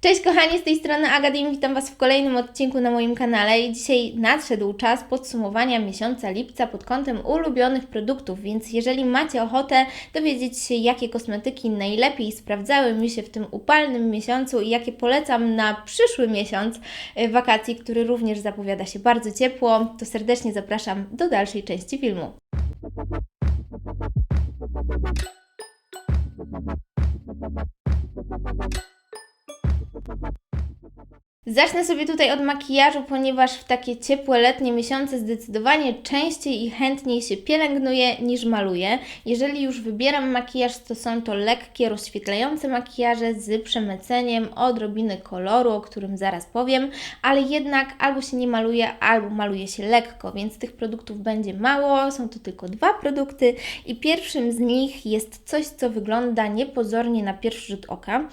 Cześć kochani, z tej strony Agadim, witam Was w kolejnym odcinku na moim kanale i dzisiaj nadszedł czas podsumowania miesiąca lipca pod kątem ulubionych produktów, więc jeżeli macie ochotę dowiedzieć się jakie kosmetyki najlepiej sprawdzały mi się w tym upalnym miesiącu i jakie polecam na przyszły miesiąc y, wakacji, który również zapowiada się bardzo ciepło, to serdecznie zapraszam do dalszej części filmu. Zacznę sobie tutaj od makijażu, ponieważ w takie ciepłe letnie miesiące zdecydowanie częściej i chętniej się pielęgnuję niż maluję. Jeżeli już wybieram makijaż, to są to lekkie, rozświetlające makijaże z przemyceniem odrobiny koloru, o którym zaraz powiem, ale jednak albo się nie maluje, albo maluje się lekko, więc tych produktów będzie mało. Są to tylko dwa produkty i pierwszym z nich jest coś, co wygląda niepozornie na pierwszy rzut oka,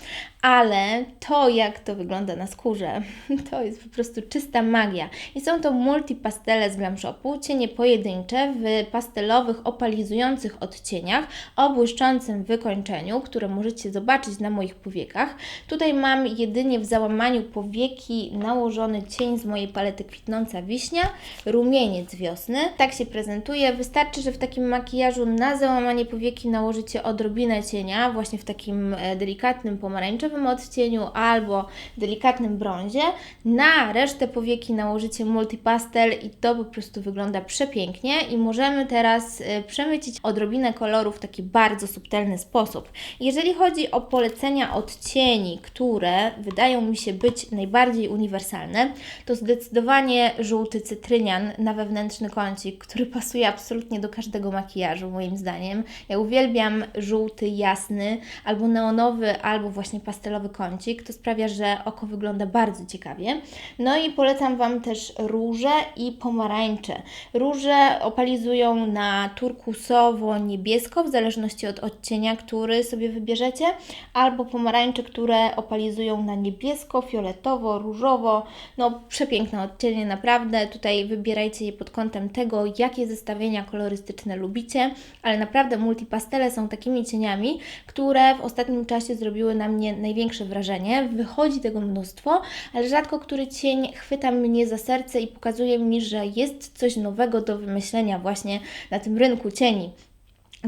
ale to, jak to wygląda na skórze, to jest po prostu czysta magia. I są to multipastele z Glam Shopu, cienie pojedyncze w pastelowych, opalizujących odcieniach o błyszczącym wykończeniu, które możecie zobaczyć na moich powiekach. Tutaj mam jedynie w załamaniu powieki nałożony cień z mojej palety Kwitnąca Wiśnia, rumieniec wiosny. Tak się prezentuje. Wystarczy, że w takim makijażu na załamanie powieki nałożycie odrobinę cienia, właśnie w takim e, delikatnym pomarańczowym odcieniu albo delikatnym brązie. Na resztę powieki nałożycie multipastel i to po prostu wygląda przepięknie i możemy teraz y, przemycić odrobinę koloru w taki bardzo subtelny sposób. Jeżeli chodzi o polecenia odcieni, które wydają mi się być najbardziej uniwersalne, to zdecydowanie żółty cytrynian na wewnętrzny kącik, który pasuje absolutnie do każdego makijażu moim zdaniem. Ja uwielbiam żółty, jasny, albo neonowy, albo właśnie pastelowy kącik. To sprawia, że oko wygląda bardzo ciekawie. No i polecam Wam też róże i pomarańcze. Róże opalizują na turkusowo-niebiesko, w zależności od odcienia, który sobie wybierzecie, albo pomarańcze, które opalizują na niebiesko, fioletowo, różowo. No przepiękne odcienie, naprawdę. Tutaj wybierajcie je pod kątem tego, jakie zestawienia kolorystyczne lubicie, ale naprawdę multipastele są takimi cieniami, które w ostatnim czasie zrobiły na mnie największe wrażenie. Wychodzi tego mnóstwo, ale rzadko który cień chwyta mnie za serce i pokazuje mi, że jest coś nowego do wymyślenia właśnie na tym rynku cieni.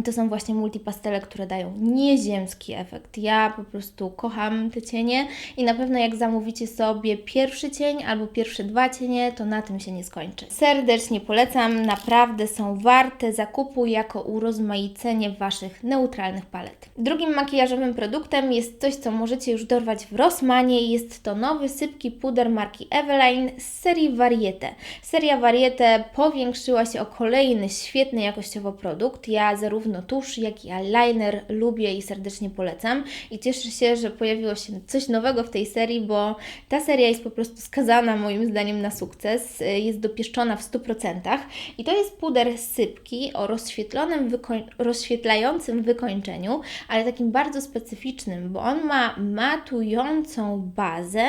To są właśnie multipastele, które dają nieziemski efekt. Ja po prostu kocham te cienie i na pewno jak zamówicie sobie pierwszy cień albo pierwsze dwa cienie, to na tym się nie skończy. Serdecznie polecam, naprawdę są warte zakupu jako urozmaicenie Waszych neutralnych palet. Drugim makijażowym produktem jest coś, co możecie już dorwać w Rossmanie. Jest to nowy sypki puder marki Eveline z serii Variete. Seria Variete powiększyła się o kolejny świetny jakościowo produkt. Ja zarówno zarówno tusz, jak i eyeliner lubię i serdecznie polecam. I cieszę się, że pojawiło się coś nowego w tej serii, bo ta seria jest po prostu skazana moim zdaniem na sukces. Jest dopieszczona w 100%. I to jest puder sypki o rozświetlonym, rozświetlającym wykończeniu, ale takim bardzo specyficznym, bo on ma matującą bazę,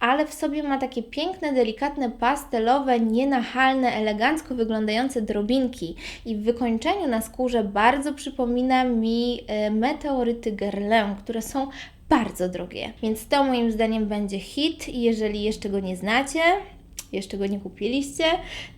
ale w sobie ma takie piękne, delikatne, pastelowe, nienachalne, elegancko wyglądające drobinki. I w wykończeniu na skórze bardzo bardzo przypomina mi e, meteoryty Guerlain, które są bardzo drogie. Więc to moim zdaniem będzie hit. Jeżeli jeszcze go nie znacie, jeszcze go nie kupiliście,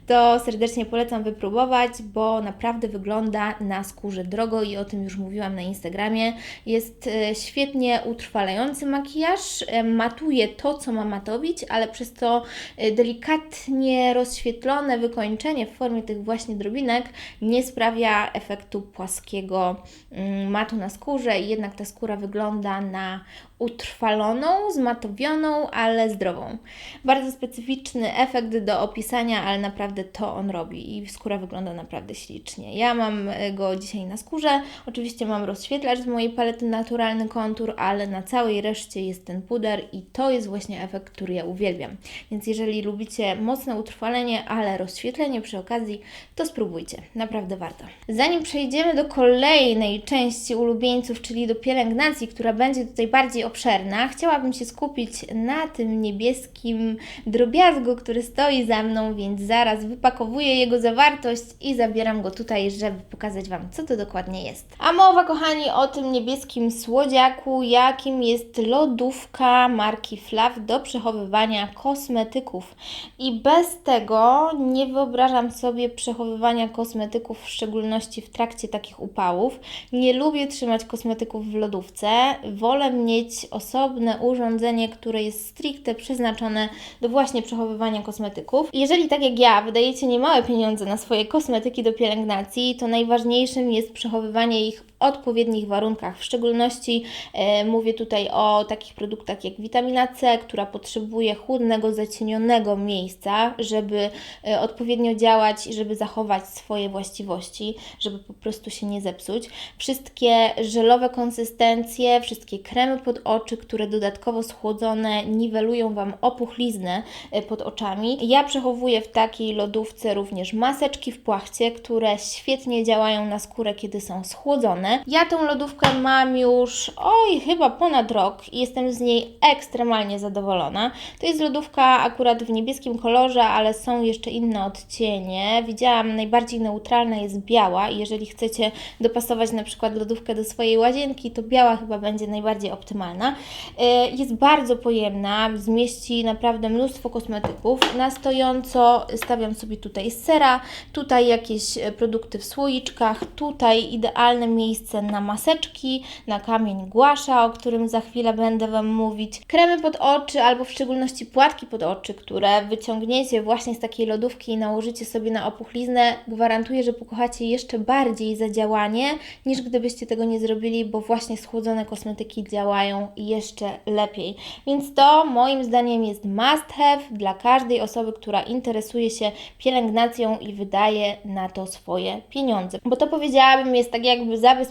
to serdecznie polecam wypróbować, bo naprawdę wygląda na skórze drogo i o tym już mówiłam na Instagramie. Jest e, świetnie utrwalający makijaż, e, matuje to, co ma matowić, ale przez to e, delikatnie rozświetlone wykończenie w formie tych właśnie drobinek nie sprawia efektu płaskiego mm, matu na skórze i jednak ta skóra wygląda na utrwaloną, zmatowioną, ale zdrową. Bardzo specyficzny efekt do opisania, ale naprawdę to on robi i skóra wygląda naprawdę ślicznie. Ja mam e, go dzisiaj na skórze. Oczywiście mam rozświetlacz z mojej palety Naturalny Kontur, ale na całej reszcie jest ten puder i to jest właśnie efekt, który ja uwielbiam. Więc jeżeli lubicie mocne utrwalenie, ale rozświetlenie przy okazji, to spróbujcie. Naprawdę warto. Zanim przejdziemy do kolejnej części ulubieńców, czyli do pielęgnacji, która będzie tutaj bardziej obszerna, chciałabym się skupić na tym niebieskim drobiazgu, który stoi za mną, więc zaraz wypakowuję jego zawartość i zabieram go tutaj, żeby pokazać Wam, co to dokładnie jest. A mowa, kochani, o tym niebieskim słodziaku, jakim jest lodówka marki Flav do przechowywania kosmetyków. I bez tego nie wyobrażam sobie przechowywania kosmetyków, w szczególności w trakcie takich upałów. Nie lubię trzymać kosmetyków w lodówce. Wolę mieć osobne urządzenie, które jest stricte przeznaczone do właśnie przechowywania kosmetyków. Jeżeli tak jak ja wydajecie niemałe pieniądze na swoje kosmetyki do pielęgnacji, to najważniejszym jest przechowywanie ich odpowiednich warunkach. W szczególności e, mówię tutaj o takich produktach jak witamina C, która potrzebuje chłodnego, zacienionego miejsca, żeby e, odpowiednio działać i żeby zachować swoje właściwości, żeby po prostu się nie zepsuć. Wszystkie żelowe konsystencje, wszystkie kremy pod oczy, które dodatkowo schłodzone niwelują Wam opuchliznę e, pod oczami. Ja przechowuję w takiej lodówce również maseczki w płachcie, które świetnie działają na skórę, kiedy są schłodzone. Ja tą lodówkę mam już, oj, chyba ponad rok i jestem z niej ekstremalnie zadowolona. To jest lodówka akurat w niebieskim kolorze, ale są jeszcze inne odcienie. Widziałam, najbardziej neutralna jest biała i jeżeli chcecie dopasować na przykład lodówkę do swojej łazienki, to biała chyba będzie najbardziej optymalna. E, jest bardzo pojemna, zmieści naprawdę mnóstwo kosmetyków. Na stojąco stawiam sobie tutaj sera, tutaj jakieś produkty w słoiczkach, tutaj idealne miejsce na maseczki, na kamień głasza, o którym za chwilę będę Wam mówić, kremy pod oczy albo w szczególności płatki pod oczy, które wyciągniecie właśnie z takiej lodówki i nałożycie sobie na opuchliznę, gwarantuję, że pokochacie jeszcze bardziej zadziałanie niż gdybyście tego nie zrobili, bo właśnie schłodzone kosmetyki działają jeszcze lepiej. Więc to moim zdaniem jest must have dla każdej osoby, która interesuje się pielęgnacją i wydaje na to swoje pieniądze. Bo to powiedziałabym jest tak jakby zabezpieczenie,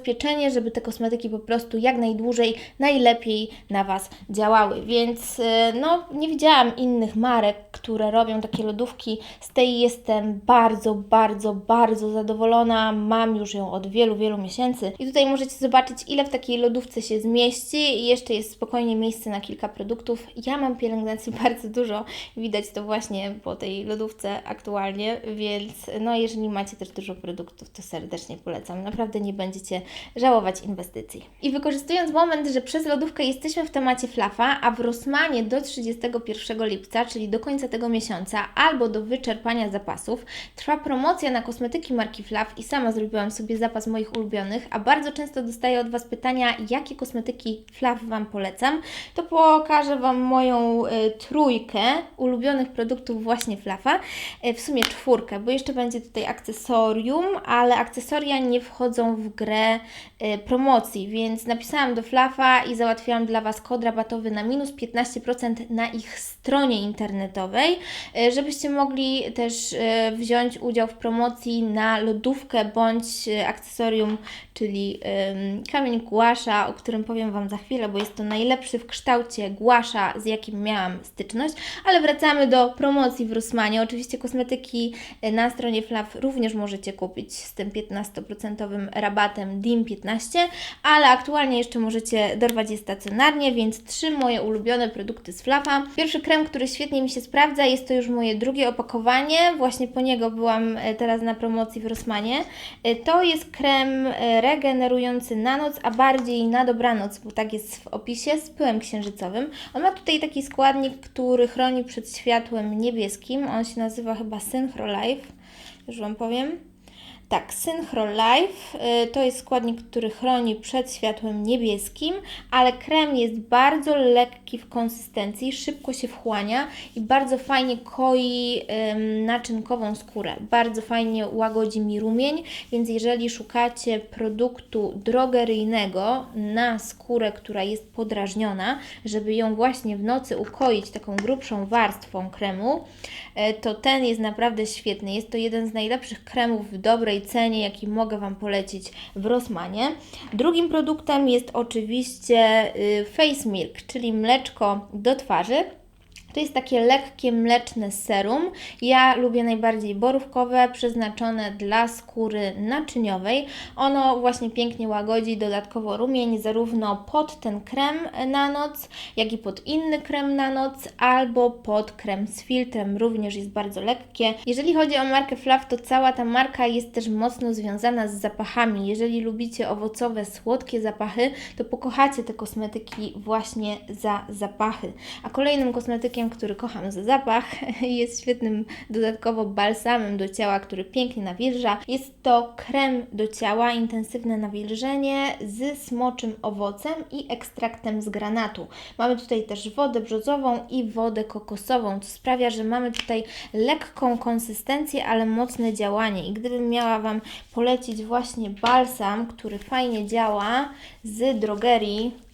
żeby te kosmetyki po prostu jak najdłużej, najlepiej na Was działały. Więc y, no, nie widziałam innych marek, które robią takie lodówki. Z tej jestem bardzo, bardzo, bardzo zadowolona. Mam już ją od wielu, wielu miesięcy. I tutaj możecie zobaczyć, ile w takiej lodówce się zmieści. I jeszcze jest spokojnie miejsce na kilka produktów. Ja mam pielęgnacji bardzo dużo. Widać to właśnie po tej lodówce aktualnie, więc no jeżeli macie też dużo produktów, to serdecznie polecam. Naprawdę nie będziecie żałować inwestycji. I wykorzystując moment, że przez lodówkę jesteśmy w temacie flafa, a w Rossmanie do 31 lipca, czyli do końca tego miesiąca, albo do wyczerpania zapasów, trwa promocja na kosmetyki marki Flaf i sama zrobiłam sobie zapas moich ulubionych, a bardzo często dostaję od Was pytania, jakie kosmetyki Flaf Wam polecam, to pokażę Wam moją y, trójkę ulubionych produktów właśnie Flafa, y, w sumie czwórkę, bo jeszcze będzie tutaj akcesorium, ale akcesoria nie wchodzą w grę y, promocji, więc napisałam do Flafa i załatwiłam dla Was kod rabatowy na minus 15% na ich stronie internetowej, y, żebyście mogli też y, wziąć udział w promocji na lodówkę bądź akcesorium, czyli kamień głasza, o którym powiem Wam za chwilę, bo jest to najlepszy w kształcie głasza, z jakim miałam styczność, ale wracamy do promocji w Rossmanie. Oczywiście kosmetyki na stronie Flav również możecie kupić z tym 15% rabatem DIM15, ale aktualnie jeszcze możecie dorwać je stacjonarnie, więc trzy moje ulubione produkty z Flafa. Pierwszy krem, który świetnie mi się sprawdza, jest to już moje drugie opakowanie. Właśnie po niego byłam e, teraz na promocji w Rossmanie. E, To jest krem e, regenerujący na noc, a bardziej na dobranoc, bo tak jest w opisie, z pyłem księżycowym. On ma tutaj taki składnik, który chroni przed światłem niebieskim. On się nazywa chyba Synchro Life. Już Wam powiem. Tak, Synchro Life y, to jest składnik, który chroni przed światłem niebieskim, ale krem jest bardzo lekki w konsystencji, szybko się wchłania i bardzo fajnie koi naczynkową skórę. Bardzo fajnie łagodzi mi rumień, więc jeżeli szukacie produktu drogeryjnego na skórę, która jest podrażniona, żeby ją właśnie w nocy ukoić taką grubszą warstwą kremu, y, to ten jest naprawdę świetny. Jest to jeden z najlepszych kremów w dobrej cenie, jaki mogę Wam polecić w Rossmanie. Drugim produktem jest oczywiście y, Face Milk, czyli mleczko do twarzy. To jest takie lekkie mleczne serum. Ja lubię najbardziej borówkowe, przeznaczone dla skóry naczyniowej. Ono właśnie pięknie łagodzi, dodatkowo rumień zarówno pod ten krem na noc, jak i pod inny krem na noc, albo pod krem z filtrem. Również jest bardzo lekkie. Jeżeli chodzi o markę Flav, to cała ta marka jest też mocno związana z zapachami. Jeżeli lubicie owocowe, słodkie zapachy, to pokochacie te kosmetyki właśnie za zapachy. A kolejnym kosmetykiem, który kocham za zapach, jest świetnym dodatkowo balsamem do ciała, który pięknie nawilża. Jest to krem do ciała, intensywne nawilżenie z smoczym owocem i ekstraktem z granatu. Mamy tutaj też wodę brzozową i wodę kokosową, co sprawia, że mamy tutaj lekką konsystencję, ale mocne działanie. I gdybym miała Wam polecić właśnie balsam, który fajnie działa z drogerii,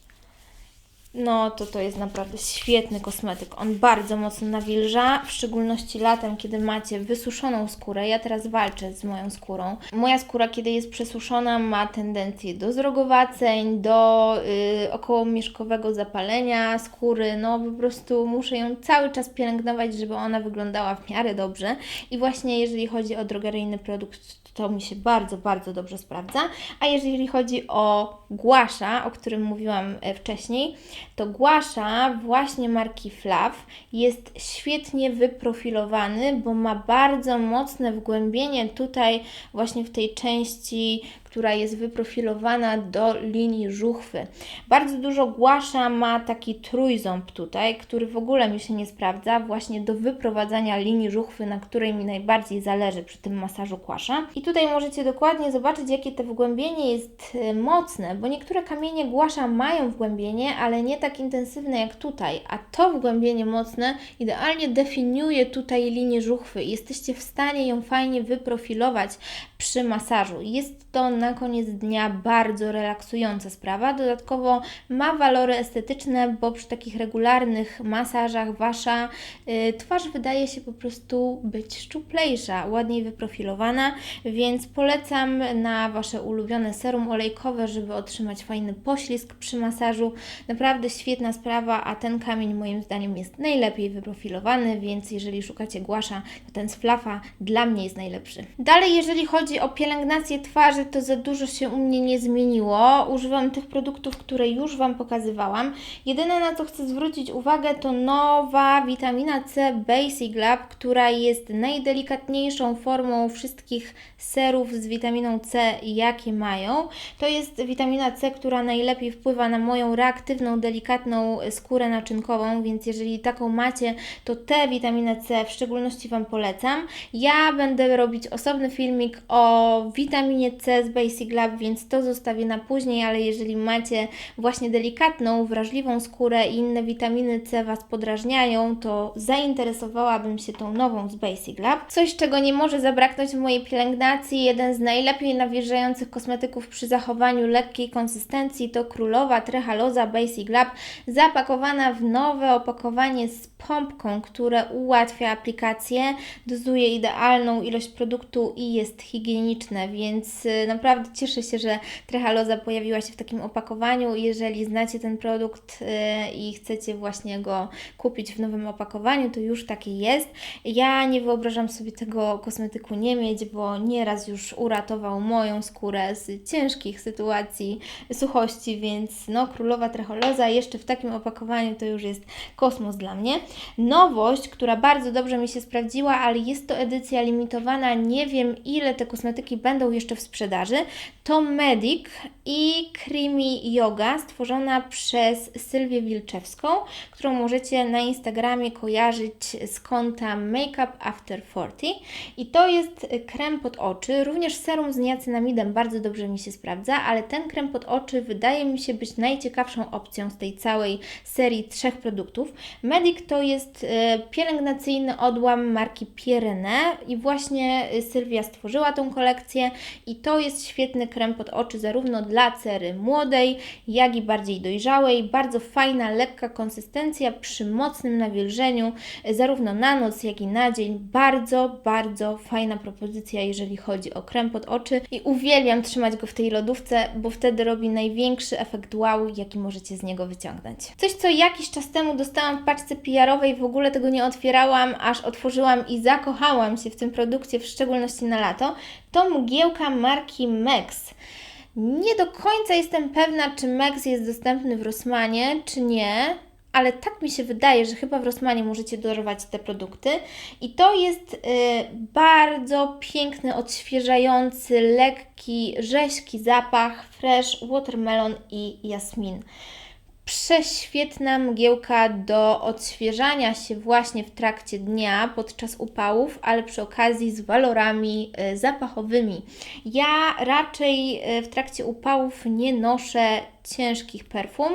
no to to jest naprawdę świetny kosmetyk. On bardzo mocno nawilża, w szczególności latem, kiedy macie wysuszoną skórę. Ja teraz walczę z moją skórą. Moja skóra, kiedy jest przesuszona, ma tendencję do zrogowaceń, do yy, okołomieszkowego zapalenia skóry. No po prostu muszę ją cały czas pielęgnować, żeby ona wyglądała w miarę dobrze. I właśnie jeżeli chodzi o drogeryjny produkt, to mi się bardzo, bardzo dobrze sprawdza. A jeżeli chodzi o głasza, o którym mówiłam e, wcześniej, to głasza właśnie marki Flav jest świetnie wyprofilowany, bo ma bardzo mocne wgłębienie tutaj właśnie w tej części która jest wyprofilowana do linii żuchwy. Bardzo dużo głasza ma taki trójząb tutaj, który w ogóle mi się nie sprawdza, właśnie do wyprowadzania linii żuchwy, na której mi najbardziej zależy przy tym masażu głasza. I tutaj możecie dokładnie zobaczyć, jakie to wgłębienie jest e, mocne, bo niektóre kamienie głasza mają wgłębienie, ale nie tak intensywne jak tutaj, a to wgłębienie mocne idealnie definiuje tutaj linię żuchwy jesteście w stanie ją fajnie wyprofilować przy masażu. Jest to na koniec dnia bardzo relaksująca sprawa. Dodatkowo ma walory estetyczne, bo przy takich regularnych masażach Wasza y, twarz wydaje się po prostu być szczuplejsza, ładniej wyprofilowana, więc polecam na Wasze ulubione serum olejkowe, żeby otrzymać fajny poślizg przy masażu. Naprawdę świetna sprawa, a ten kamień moim zdaniem jest najlepiej wyprofilowany, więc jeżeli szukacie głasza, to ten z flafa dla mnie jest najlepszy. Dalej, jeżeli chodzi o pielęgnację twarzy, to za dużo się u mnie nie zmieniło. Używam tych produktów, które już Wam pokazywałam. Jedyne na co chcę zwrócić uwagę to nowa witamina C Basic Lab, która jest najdelikatniejszą formą wszystkich serów z witaminą C, jakie mają. To jest witamina C, która najlepiej wpływa na moją reaktywną, delikatną skórę naczynkową, więc jeżeli taką macie, to tę witaminę C w szczególności Wam polecam. Ja będę robić osobny filmik o witaminie C z Basic Lab, więc to zostawię na później, ale jeżeli macie właśnie delikatną, wrażliwą skórę i inne witaminy C Was podrażniają, to zainteresowałabym się tą nową z Basic Lab. Coś, czego nie może zabraknąć w mojej pielęgnacji, jeden z najlepiej nawilżających kosmetyków przy zachowaniu lekkiej konsystencji to Królowa Trehaloza Basic Lab, zapakowana w nowe opakowanie z pompką, które ułatwia aplikację, dozuje idealną ilość produktu i jest higieniczne, więc y, naprawdę cieszę się, że Trehaloza pojawiła się w takim opakowaniu. Jeżeli znacie ten produkt y, i chcecie właśnie go kupić w nowym opakowaniu, to już taki jest. Ja nie wyobrażam sobie tego kosmetyku nie mieć, bo nieraz już uratował moją skórę z ciężkich sytuacji suchości, więc no królowa Trehaloza jeszcze w takim opakowaniu to już jest kosmos dla mnie. Nowość, która bardzo dobrze mi się sprawdziła, ale jest to edycja limitowana, nie wiem ile te kosmetyki będą jeszcze w sprzedaży, to Medic i Creamy Yoga stworzona przez Sylwię Wilczewską, którą możecie na Instagramie kojarzyć z konta Makeup After 40 i to jest krem pod oczy, również serum z niacinamidem bardzo dobrze mi się sprawdza, ale ten krem pod oczy wydaje mi się być najciekawszą opcją z tej całej serii trzech produktów. Medic to jest e, pielęgnacyjny odłam marki Pierre i właśnie Sylwia stworzyła tą kolekcję i to jest świetny krem pod oczy zarówno dla cery młodej, jak i bardziej dojrzałej. Bardzo fajna, lekka konsystencja przy mocnym nawilżeniu, e, zarówno na noc, jak i na dzień. Bardzo, bardzo fajna propozycja, jeżeli chodzi o krem pod oczy i uwielbiam trzymać go w tej lodówce, bo wtedy robi największy efekt wow, jaki możecie z niego wyciągnąć. Coś, co jakiś czas temu dostałam w paczce PR-owej, w ogóle tego nie otwierałam, aż otworzyłam i zakochałam się w tym produkcie, w szczególności na lato, to mgiełka marki Mex. Nie do końca jestem pewna, czy Mex jest dostępny w Rossmanie, czy nie, ale tak mi się wydaje, że chyba w Rossmanie możecie dorwać te produkty. I to jest y, bardzo piękny, odświeżający, lekki, rzeźki zapach, fresh, watermelon i jasmin prześwietna mgiełka do odświeżania się właśnie w trakcie dnia podczas upałów, ale przy okazji z walorami y, zapachowymi. Ja raczej y, w trakcie upałów nie noszę ciężkich perfum.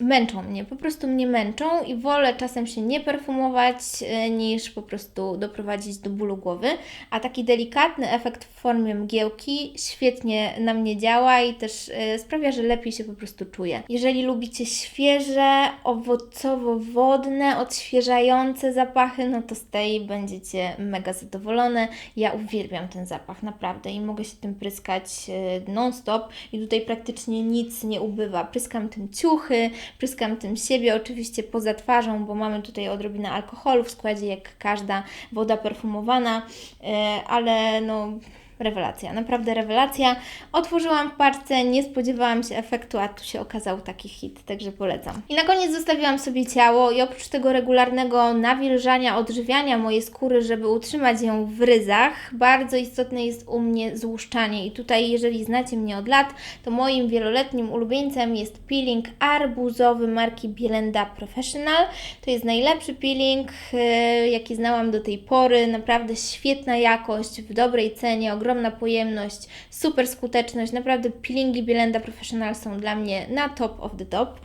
Męczą mnie, po prostu mnie męczą i wolę czasem się nie perfumować e, niż po prostu doprowadzić do bólu głowy, a taki delikatny efekt w formie mgiełki świetnie na mnie działa i też e, sprawia, że lepiej się po prostu czuję. Jeżeli lubicie świeże, owocowo-wodne, odświeżające zapachy, no to z tej będziecie mega zadowolone. Ja uwielbiam ten zapach, naprawdę i mogę się tym pryskać e, non-stop i tutaj praktycznie nic nie ubywa. Pryskam tym ciuchy, Pryskam tym siebie, oczywiście poza twarzą, bo mamy tutaj odrobinę alkoholu w składzie, jak każda woda perfumowana, e, ale no Rewelacja, naprawdę rewelacja. Otworzyłam w parce, nie spodziewałam się efektu, a tu się okazał taki hit, także polecam. I na koniec zostawiłam sobie ciało i oprócz tego regularnego nawilżania, odżywiania mojej skóry, żeby utrzymać ją w ryzach, bardzo istotne jest u mnie złuszczanie. I tutaj, jeżeli znacie mnie od lat, to moim wieloletnim ulubieńcem jest peeling arbuzowy marki Bielenda Professional. To jest najlepszy peeling, yy, jaki znałam do tej pory. Naprawdę świetna jakość, w dobrej cenie, ogromna pojemność, super skuteczność. Naprawdę peelingi Bielenda Professional są dla mnie na top of the top.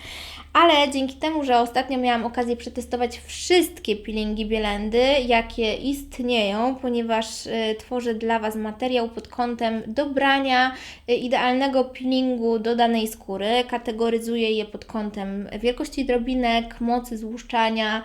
Ale dzięki temu, że ostatnio miałam okazję przetestować wszystkie peelingi Bielendy, jakie istnieją, ponieważ y, tworzę dla Was materiał pod kątem dobrania y, idealnego peelingu do danej skóry. Kategoryzuję je pod kątem wielkości drobinek, mocy złuszczania,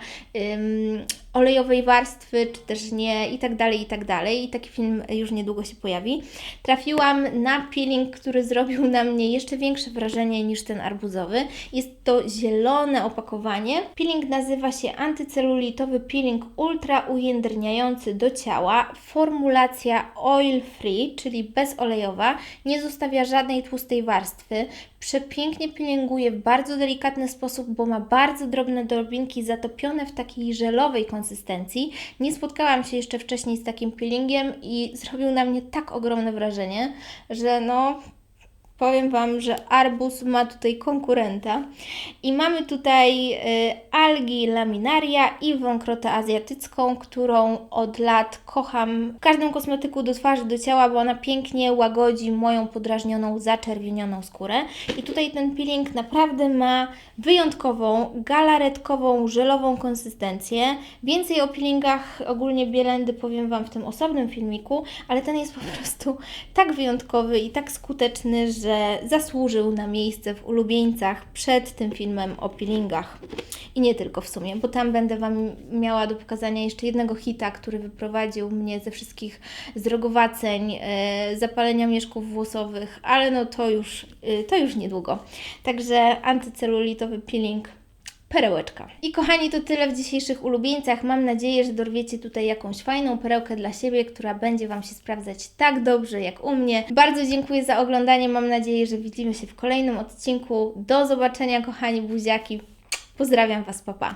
olejowej warstwy, czy też nie, i tak dalej, i tak dalej. I taki film już niedługo się pojawi. Trafiłam na peeling, który zrobił na mnie jeszcze większe wrażenie niż ten arbuzowy. Jest to zielone opakowanie. Peeling nazywa się antycelulitowy peeling ultra ujędrniający do ciała. Formulacja oil free, czyli bezolejowa, nie zostawia żadnej tłustej warstwy. Przepięknie peelinguje w bardzo delikatny sposób, bo ma bardzo drobne drobinki zatopione w takiej żelowej konsystencji. Nie spotkałam się jeszcze wcześniej z takim peelingiem i zrobił na mnie tak ogromne wrażenie, że no Powiem Wam, że arbus ma tutaj konkurenta i mamy tutaj y, algi laminaria i wąkrotę azjatycką, którą od lat kocham w każdym kosmetyku do twarzy, do ciała, bo ona pięknie łagodzi moją podrażnioną, zaczerwienioną skórę. I tutaj ten peeling naprawdę ma wyjątkową, galaretkową, żelową konsystencję. Więcej o peelingach ogólnie Bielendy powiem Wam w tym osobnym filmiku, ale ten jest po prostu tak wyjątkowy i tak skuteczny, że że zasłużył na miejsce w ulubieńcach przed tym filmem o peelingach. I nie tylko w sumie, bo tam będę Wam miała do pokazania jeszcze jednego hita, który wyprowadził mnie ze wszystkich zdrogowaceń, e, zapalenia mieszków włosowych, ale no to już, e, to już niedługo. Także antycelulitowy peeling perełeczka. I kochani, to tyle w dzisiejszych ulubieńcach. Mam nadzieję, że dorwiecie tutaj jakąś fajną perełkę dla siebie, która będzie Wam się sprawdzać tak dobrze jak u mnie. Bardzo dziękuję za oglądanie. Mam nadzieję, że widzimy się w kolejnym odcinku. Do zobaczenia, kochani buziaki. Pozdrawiam Was, papa.